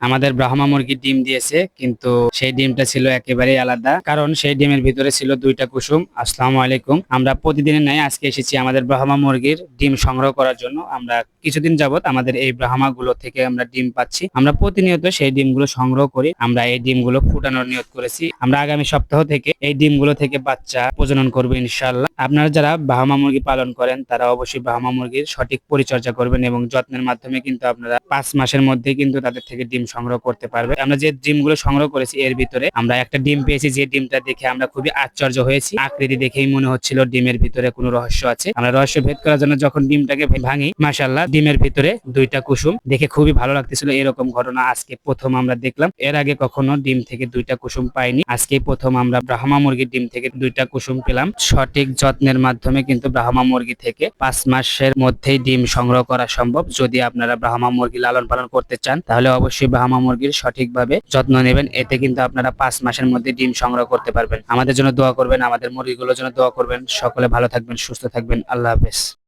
আমাদের ব্রাহ্মা মুরগি ডিম দিয়েছে, কিন্তু সেই ডিমটা ছিল একেবারেই আলাদা। কারণ সেই ডিমের ভিতরে ছিল দুইটা কুসুম। আসসালামু আলাইকুম। আমরা প্রতিদিনের ন্যায় আজকে এসেছি আমাদের ব্রাহ্মা মুরগির ডিম সংগ্রহ করার জন্য। আমরা কিছুদিন যাবত আমাদের এই ব্রাহ্মা গুলো থেকে আমরা ডিম পাচ্ছি। আমরা প্রতিনিয়ত সেই ডিমগুলো সংগ্রহ করি। আমরা এই ডিমগুলো ফুটানোর নিয়ত করেছি। আমরা আগামী সপ্তাহ থেকে এই ডিমগুলো থেকে বাচ্চা প্রজনন করব ইনশাল্লাহ আপনারা যারা ব্রাহ্মা মুরগি পালন করেন, তারা অবশ্যই ব্রাহ্মা মুরগির সঠিক পরিচর্যা করবেন এবং যত্নের মাধ্যমে কিন্তু আপনারা পাঁচ মাসের মধ্যে কিন্তু তাদের থেকে ডিম সংগ্রহ করতে পারবে। আমরা যে ডিমগুলো সংগ্রহ করেছি, এর ভিতরে আমরা একটা ডিম পেয়েছি। যে ডিমটা দেখে আমরা খুবই আশ্চর্য হয়েছি। আকৃতি দেখেই মনে হচ্ছিল ডিমের ভিতরে কোনো রহস্য আছে। আমরা রহস্য ভেদ করার জন্য যখন ডিমটাকে ভাঙি মাশাল্লাহ ডিমের ভিতরে দুইটা কুসুম দেখে খুবই ভালো লাগতেছিল। এরকম ঘটনা আজকে প্রথম আমরা দেখলাম। এর আগে কখনো ডিম থেকে দুইটা কুসুম পাইনি। আজকে প্রথম আমরা ব্রাহ্মা মুরগির ডিম থেকে দুইটা কুসুম পেলাম। সঠিক যত্নের মাধ্যমে কিন্তু ব্রাহ্মা মুরগি থেকে পাঁচ মাসের মধ্যেই ডিম সংগ্রহ করা সম্ভব। যদি আপনারা ব্রাহ্মা মুরগি লালন পালন করতে চান, তাহলে অবশ্যই ব্রাহ্মা মুরগির সঠিকভাবে যত্ন নেবেন, এতে কিন্তু আপনারা পাঁচ মাসের মধ্যে ডিম সংগ্রহ করতে পারবেন। আমাদের জন্য দোয়া করবেন, আমাদের মুরগিগুলোর জন্য দোয়া করবেন। সকলে ভালো থাকবেন, সুস্থ থাকবেন। আল্লাহ হাফেজ।